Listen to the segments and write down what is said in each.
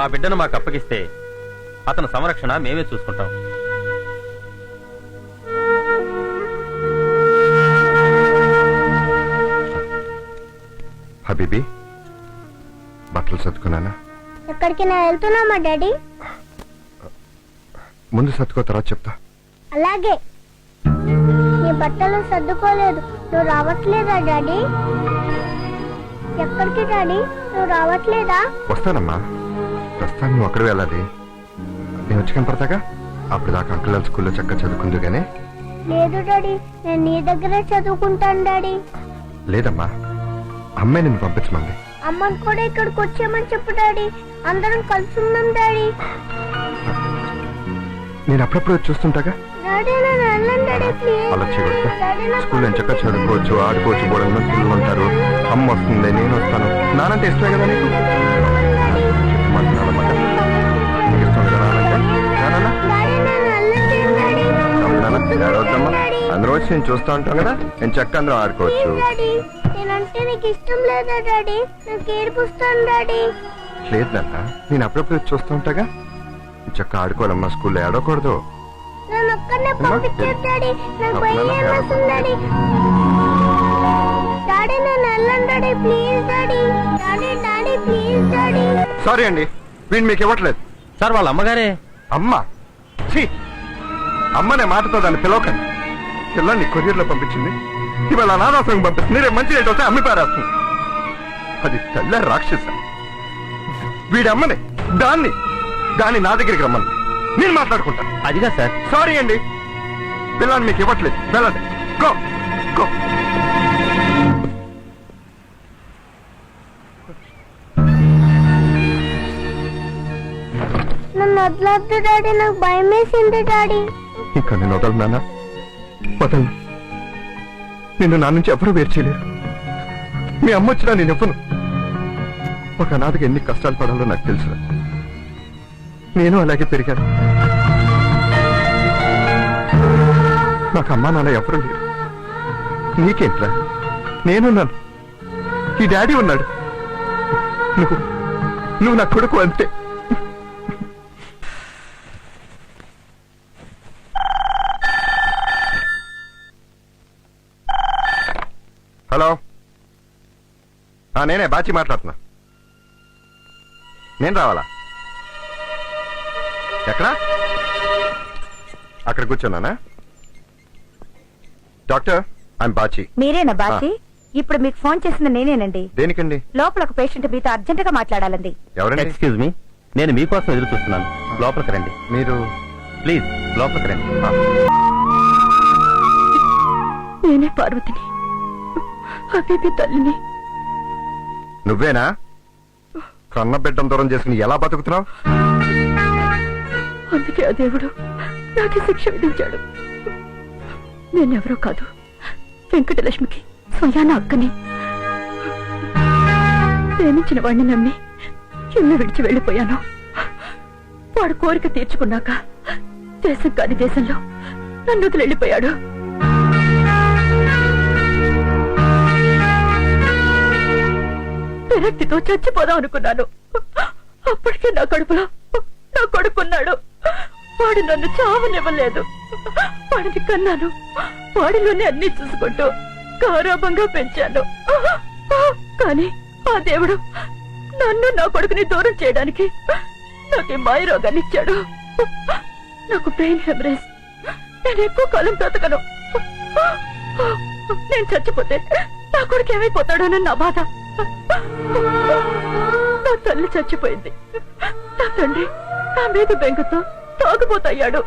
ఆ బిడ్డను మాకు అప్పగిస్తే అతని సంరక్షణ మేమే చూసుకుంటాం. హబీబీ బట్టలు సర్దుకున్నానా? ఎక్కడికి నా వెళ్తున్నామా డాడీ? ముందు సర్దుకో తర్వాత చెప్తా. అలాగే. నీ బట్టలు సర్దుకోలేదు నువ్వు రావట్లేదా డాడీ? ఎక్కడికి డాడీ? నువ్వు రావట్లేదా? వస్తానమ్మా. ప్రస్తుతానికి నువ్వు అక్కడ వెళ్ళాలి. నేను వచ్చి కనపడతాగా? అప్పుడు దాకా అంకుల్ స్కూల్లో చక్కగా చదువుకుందు గానే లేదు డాడీ నేను నీ దగ్గరే చదువుకుంటాను డాడీ. లేదమ్మా అమ్మాయి నిన్ను పంపించమంది. అమ్మని కూడా ఇక్కడికి వచ్చామని చెప్పు డాడీ. అందరం కలిసి ఉన్నాం డాడీ. నేను అప్పుడప్పుడు చూస్తుంటాగా? డాడీ నేను వెళ్ళను డాడీ ప్లీజ్ అలా చేయకూడదు డాడీ నాకు స్కూల్లో చక్కగా చదువుకోవచ్చు ఆడుకోవచ్చు బోడల పిల్లలు ఉంటారు అమ్మ వస్తుంది నేను వస్తాను. నానంటే ఇష్టమే కదా నీకు? నాన్న, ఏడవద్దమ్మా. అందరూ వచ్చి నేను చూస్తా ఉంటాను కదా. నేను చక్క అందరం ఆడుకోవచ్చు నేనంటే నీకు ఇష్టం లేదా డాడీ? నాకు ఏడిపిస్తాను డాడీ. లేదు నాన్న నేను అప్పుడప్పుడు చూస్తూ ఉంటాగా. చక్క ఆడుకోవాలమ్మా స్కూల్లో ఆడకూడదు నన్ను ఒక్కనే పంపించారు డాడీ. నాకు భయం అమ్మా, వేస్తుంది డాడీ. డాడీ నేను వెళ్ళను daddy please daddy. Daddy daddy please daddy. Sorry అండి వీడు మీకు ఇవ్వట్లేదు. సార్ వాళ్ళ అమ్మగారే. అమ్మ ఛీ. అమ్మనే మాటతో దాన్ని పిలవకండి. పిల్లల్ని కొరియర్లో పంపించింది. ఇవాళ అనాథాశ్రమం పంపిస్తుంది రేపు మంచి రేట్ వస్తే అమ్మి పారేస్తుంది. అది తెల్ల రాక్షస. వీడి అమ్మనే దాన్ని దాన్ని నా దగ్గరికి రమ్మని. నేను మాట్లాడుకుంటాను అదిగా సార్. సారీ అండి. పిల్లల్ని మీకు ఇవ్వట్లేదు. వెళ్ళండి. Go go. నన్ను వదలొద్దు డాడీ. నాకు భయం వేసింది డాడీ. ఇంకా నేను వదలు నాన్న. వదలను. నిన్ను నా నుంచి ఎవరూ వేరు చేయలేరు. మీ అమ్మ వచ్చినా నేను ఇవ్వను. ఒక అనాథకి ఎన్ని కష్టాలు పడాలో నాకు తెలుసు నేను అలాగే పెరిగాను. నాకు అమ్మా నాన్న ఎవరు లేరు. నీకేంట్రా? నేనున్నాను ఈ డాడీ ఉన్నాడు. నువ్వు నువ్వు నా కొడుకు అంతే. నేనే బాచి మాట్లాడుతున్నా. నేను రావాలా? ఎక్కడ? అక్కడ కూర్చున్నానా? Doctor I'm Bachi. మీరేనా బాచి? ఇప్పుడు మీకు ఫోన్ చేసింది నేనేనండి. దేనికండి? లోపల ఒక పేషెంట్ మీతో అర్జెంట్గా మాట్లాడాలండి. ఎవరండి? Excuse me. నేను మీకోసం ఎదురు చూస్తున్నాను. లోపలికి రండి. మీరు? ప్లీజ్ లోపలికి రండి. నేనే పార్వతిని తల్లిని నువ్వేనా? కన్న బిడ్డం దూరం చేసుకుని ఎలా బతుకుతున్నావు? అందుకే ఆ దేవుడు నాకే శిక్ష విధించాడు. నేనెవరో కాదు. వెంకటలక్ష్మికి స్వయాన అక్కని. ప్రేమించిన వాడిని నమ్మి ఇల్లు విడిచి వెళ్ళిపోయాను. వాడు కోరిక తీర్చుకున్నాక దేశం కాని దేశంలో నన్ను వదిలి వెళ్ళిపోయాడు. విరక్తితో చచ్చిపోదాం అనుకున్నాను. అప్పటికే నా కడుపులో నా కొడుకున్నాడు. వాడు నన్ను చావనివ్వలేదు. వాడిని కన్నాను. వాడిలోనే అన్ని చూసుకుంటూ గౌరవంగా పెంచాను. కానీ ఆ దేవుడు నన్ను నా కొడుకుని దూరం చేయడానికి నాకు ఈ మాయ రోగాన్ని ఇచ్చాడు. నాకు బ్రెయిన్ హెమరేజ్ నేను ఎక్కువ కాలం బ్రతకను. నేను చచ్చిపోతే నా కొడుకు ఏమైపోతాడోనని నా బాధ. నా తల్లి చచ్చిపోయింది. నా తండ్రి నా మీద బెంగతో తాగుపోతయ్యాడు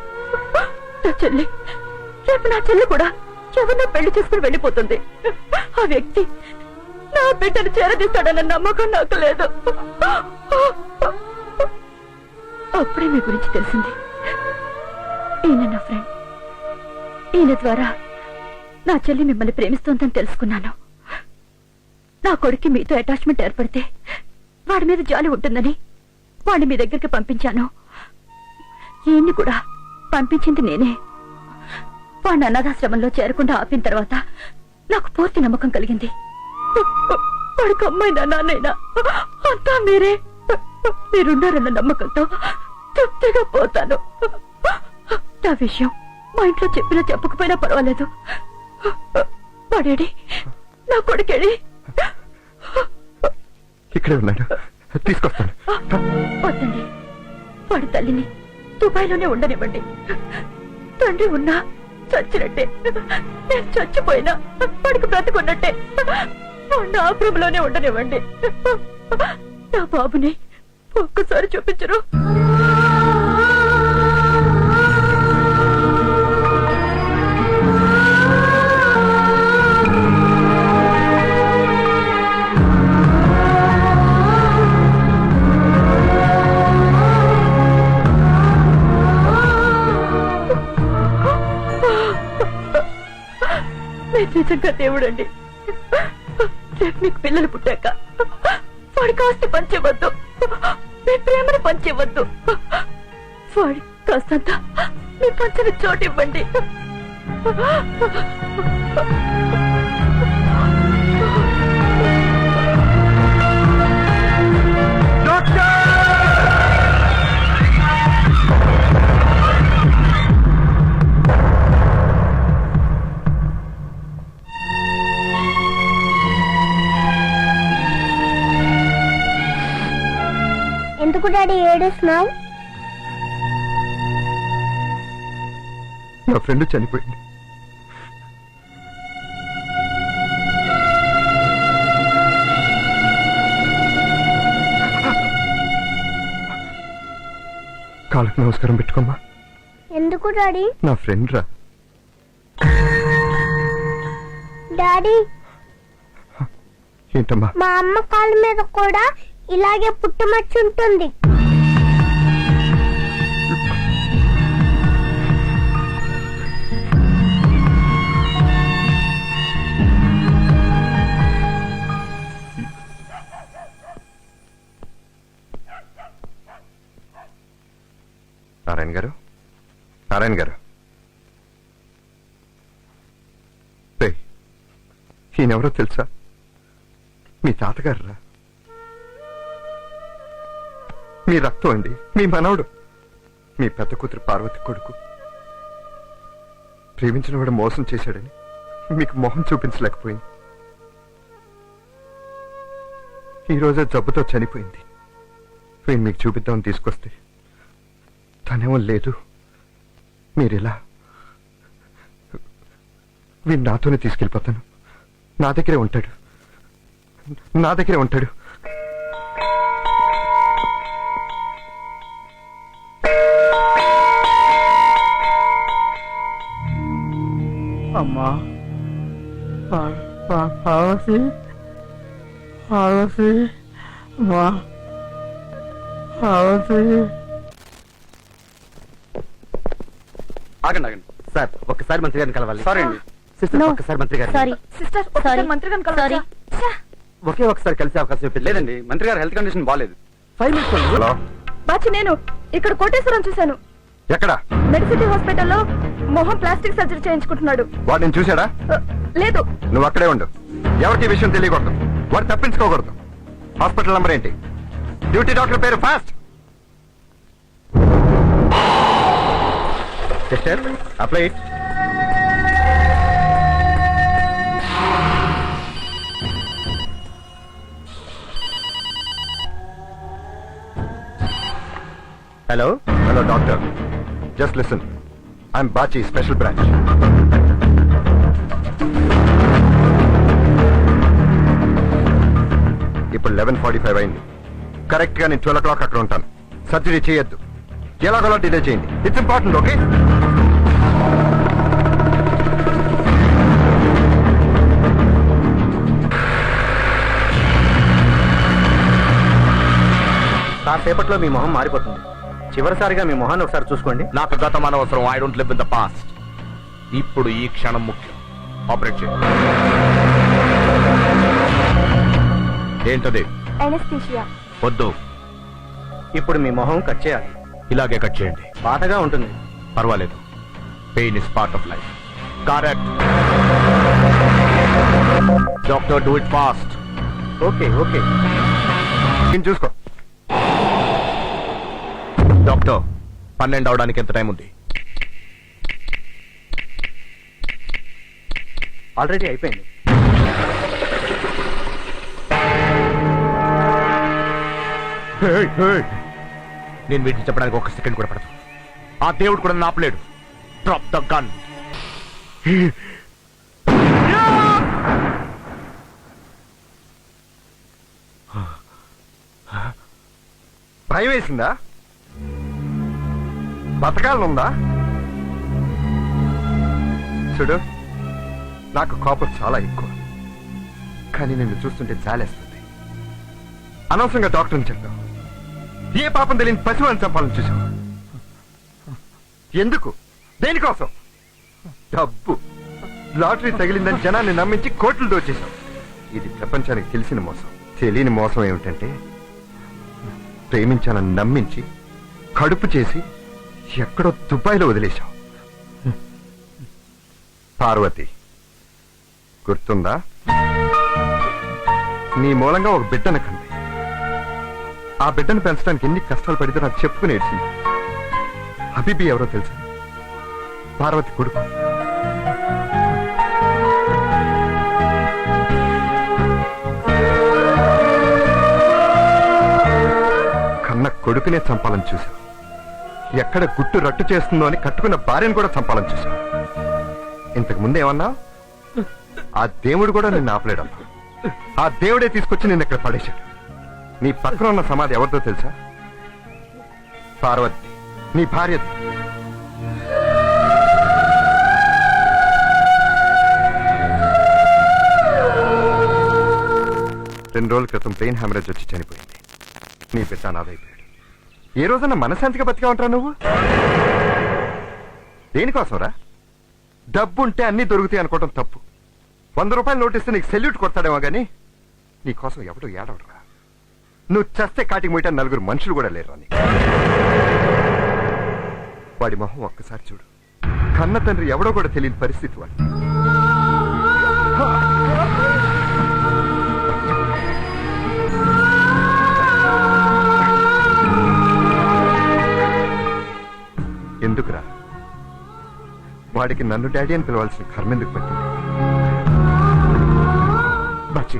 నా చెల్లి రేపు నా చెల్లి కూడా ఎవరినో పెళ్ళి చేసుకుని వెళ్ళిపోతుంది. ఆ వ్యక్తి నా బిడ్డను చేరదీస్తాడన్న నమ్మకం నాకు లేదు. అప్పుడే మీ గురించి తెలిసింది. ఈయన నా ఫ్రెండ్ ఈయన ద్వారా నా చెల్లి మిమ్మల్ని ప్రేమిస్తోందని తెలుసుకున్నాను. నా కొడుక్కి మీతో అటాచ్మెంట్ ఏర్పడితే వాడి మీద జాలి ఉంటుందని వాడిని మీ దగ్గరికి పంపించాను. ఈయన్ని కూడా పంపించింది నేనే. వాడిని అనాథాశ్రమంలో చేరకుండా ఆపిన తర్వాత నాకు పూర్తి నమ్మకం కలిగింది. వాడికి అమ్మాయినా నాన్నైనా అంతా మీరే. మీరున్నారన్న నమ్మకంతో తృప్తిగా పోతాను. నా విషయం మా ఇంట్లో చెప్పినా చెప్పకపోయినా పర్వాలేదు. వాడేడి నా కొడుకేడి ఇక్కడే ఉన్నాడు. తీసుకొస్తాను. వద్దండి. వాడి తల్లిని దుబాయ్లోనే ఉండనివ్వండి. తండ్రి ఉన్నా చచ్చినట్టే. నేను చచ్చిపోయినా వాడికి బ్రతుకున్నట్టే. వాడిని ఆశ్రమంలోనే ఉండనివ్వండి. నా బాబుని ఒక్కసారి చూపించరు. నిజంగా దేవుడండి. రేపు మీకు పిల్లలు పుట్టాక వాడికి ఆస్తి పంచేవద్దు. మీ ప్రేమను పంచేవద్దు. వాడి కాస్తంత మీ పంచని చోటివ్వండి ఎందుకు డాడీ ఏడుస్తున్నావు? నా ఫ్రెండ్ చనిపోయింది. కాళ్ళకు నమస్కారం పెట్టుకోమ్మా. ఎందుకు డాడీ? నా ఫ్రెండ్ రా. డాడీ. ఏంటమ్మా? మా అమ్మ కాళ్ళ మీద కూడా ఇలాగే పుట్టుమచ్చ ఉంటుంది. నారాయణ గారు? నారాయణ గారు? ఈయనెవరో తెలుసా? మీ తాతగారు రా మీ రక్తం అండి. మీ మనవడు. మీ పెద్ద కూతురు పార్వతి కొడుకు. ప్రేమించిన వాడు మోసం చేశాడని మీకు మొహం చూపించలేకపోయింది. ఈ జబ్బుతో చనిపోయింది. నేను మీకు చూపిద్దామని తీసుకొస్తే తనేమో లేదు. మీరిలా వీడు నాతోనే తీసుకెళ్ళిపోతాను. నా దగ్గరే ఉంటాడు. నా దగ్గరే ఉంటాడు. పార్వతి పార్వతి మా పార్వతి ఆగండి ఆగండి. సార్ ఒక్కసారి మంత్రి గారిని కలవాలి. సారీ అండి. సిస్టర్ ఒక్కసారి మంత్రి గారు సారీ సిస్టర్ Sorry. మంత్రి గారిని సారీ కలవచ్చా? ఒకే ఒకసారి కలిసే అవకాశం ఇప్పించండి. లేదండి మంత్రి గారు హెల్త్ కండిషన్ బాగాలేదు ఫైవ్ మినిట్స్ హలో. బాచి నేను ఇక్కడ కోటేశ్వరం చూశాను. ఎక్కడ? మెడిసిటీ హాస్పిటల్లో మొహం ప్లాస్టిక్ సర్జరీ చేయించుకుంటున్నాడు. వాడు నేను చూశాడా? ఆ, లేదు. నువ్వు అక్కడే ఉండు. ఎవరికి విషయం తెలియకూడదు. వాడు తప్పించుకోకూడదు. హాస్పిటల్ నంబర్ ఏంటి? డ్యూటీ డాక్టర్ పేరు fast. Sister apply hello hello doctor just listen I'm Bachi special branch ఇప్పుడు లెవెన్ ఫార్టీ ఫైవ్ అయింది. కరెక్ట్గా నేను ట్వెల్వ్ ఓ క్లాక్ అక్కడ ఉంటాను. సర్జరీ చేయొద్దు. ఎలాగోలా డిలే చేయండి. ఇట్స్ ఇంపార్టెంట్ ఓకే కాసేపట్లో మీ మొహం మారిపోతుంది. చివరిసారిగా మీ మొహాన్ని ఒకసారి చూసుకోండి. నాకు గతం అనవసరం I don't live in the past ఇప్పుడు ఈ క్షణం ముఖ్యం. ఆపరేట్ చేయండి. ఏంటది? ఎనస్థీషియా వద్దు. ఇప్పుడు మీ మొహం కట్ చేయాలి. ఇలాగే కట్ చేయండి. బాధగా ఉంటుంది. పర్వాలేదు. Pain is part of life correct doctor do it fast okay okay. చూసుకో. డాక్టర్ పన్నెండు అవడానికి ఎంత టైం ఉంది? ఆల్రెడీ అయిపోయింది. నేను వీటిని చెప్పడానికి ఒక సెకండ్ కూడా పడదు. ఆ దేవుడు కూడా నాపలేడు. డ్రాప్ ద గన్ భయం వేసిందా బతకాలనుందా? చూడు నాకు కోపం చాలా ఎక్కువ. కానీ నిన్ను చూస్తుంటే జాలేస్తుంది. అనవసరంగా డాక్టర్ని చెప్పావు. ఏ పాపం తెలియని పశువులను చంపాలని చూసావు ఎందుకు? దేనికోసం? డబ్బు. లాటరీ తగిలిందని జనాన్ని నమ్మించి కోట్లు దోచేశావు. ఇది ప్రపంచానికి తెలిసిన మోసం. తెలియని మోసం ఏమిటంటే ప్రేమించాలని నమ్మించి కడుపు చేసి ఎక్కడో దుబాయ్లో వదిలేశావు. పార్వతి గుర్తుందా? నీ మూలంగా ఒక బిడ్డను కన్నా ఆ బిడ్డను పెంచడానికి ఎన్ని కష్టాలు పడితే నాకు చెప్పుకుని ఏడ్చింది. హబీబీ ఎవరో తెలుసు? పార్వతి కొడుకు. కన్న కొడుకునే చంపాలని చూశావు. ఎక్కడ గుట్టు రట్టు చేస్తుందో అని కట్టుకున్న భార్యను కూడా చంపాలని చూశావు. ఇంతకు ముందు ఏమన్నా? ఆ దేవుడు కూడా నిన్ను ఆపలేడమ్మా. ఆ దేవుడే తీసుకొచ్చి నిన్న ఇక్కడ పడేశాడు. నీ పక్కన ఉన్న సమాధి ఎవరితో తెలుసా? పార్వతి నీ భార్య. రెండు రోజుల క్రితం బ్రెయిన్ హ్యామరేజ్ వచ్చి చనిపోయింది. నీ బిడ్డ అనాథైపోయాడు. ఏ రోజున మనశాంతిగా బతికా ఉంటావు నువ్వు? దేనికోసంరా? డబ్బు ఉంటే అన్ని దొరుకుతాయి అనుకోవటం తప్పు. వంద రూపాయలు నోటిస్తే నీకు సెల్యూట్ కొడతాడేమో కానీ నీకోసం ఎవడు ఏడవడరా. నువ్వు చస్తే కాటికి పోయటం నలుగురు మనుషులు కూడా లేరు అని వాడి మొహం ఒక్కసారి చూడు. కన్న తండ్రి ఎవడో కూడా తెలియని పరిస్థితి వాడి. ఎందుకురా? వాడికి నన్ను డాడీ అని పిలవాల్సిన కర్మ ఎందుకు పెట్టింది? బాచి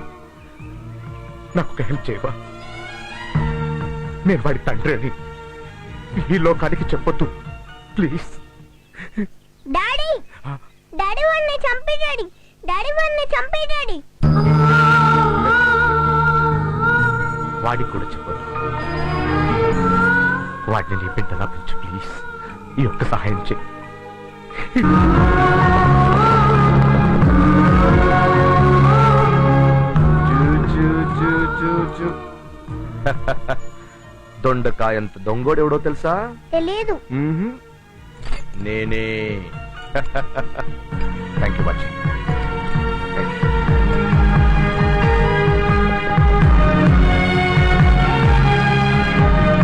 నాకు ఒక హెల్ప్ చేయవా? నేను వాడి తండ్రి అని. ఈ లోకానికి చెప్పొద్దు. ప్లీజ్. డాడీ! డాడీ వాడిని చంపే డాడీ డాడీ వాడిని చంపే డాడీ వాడికి కూడా చెప్పొద్దు. వాడిని నీ బిడ్డలా పెంచు ప్లీజ్. ఈ ఒక్క సహాయం చేయి. దొండకాయంత దొంగోడెవడో తెలుసా? తెలియదు నేనే. Thank you much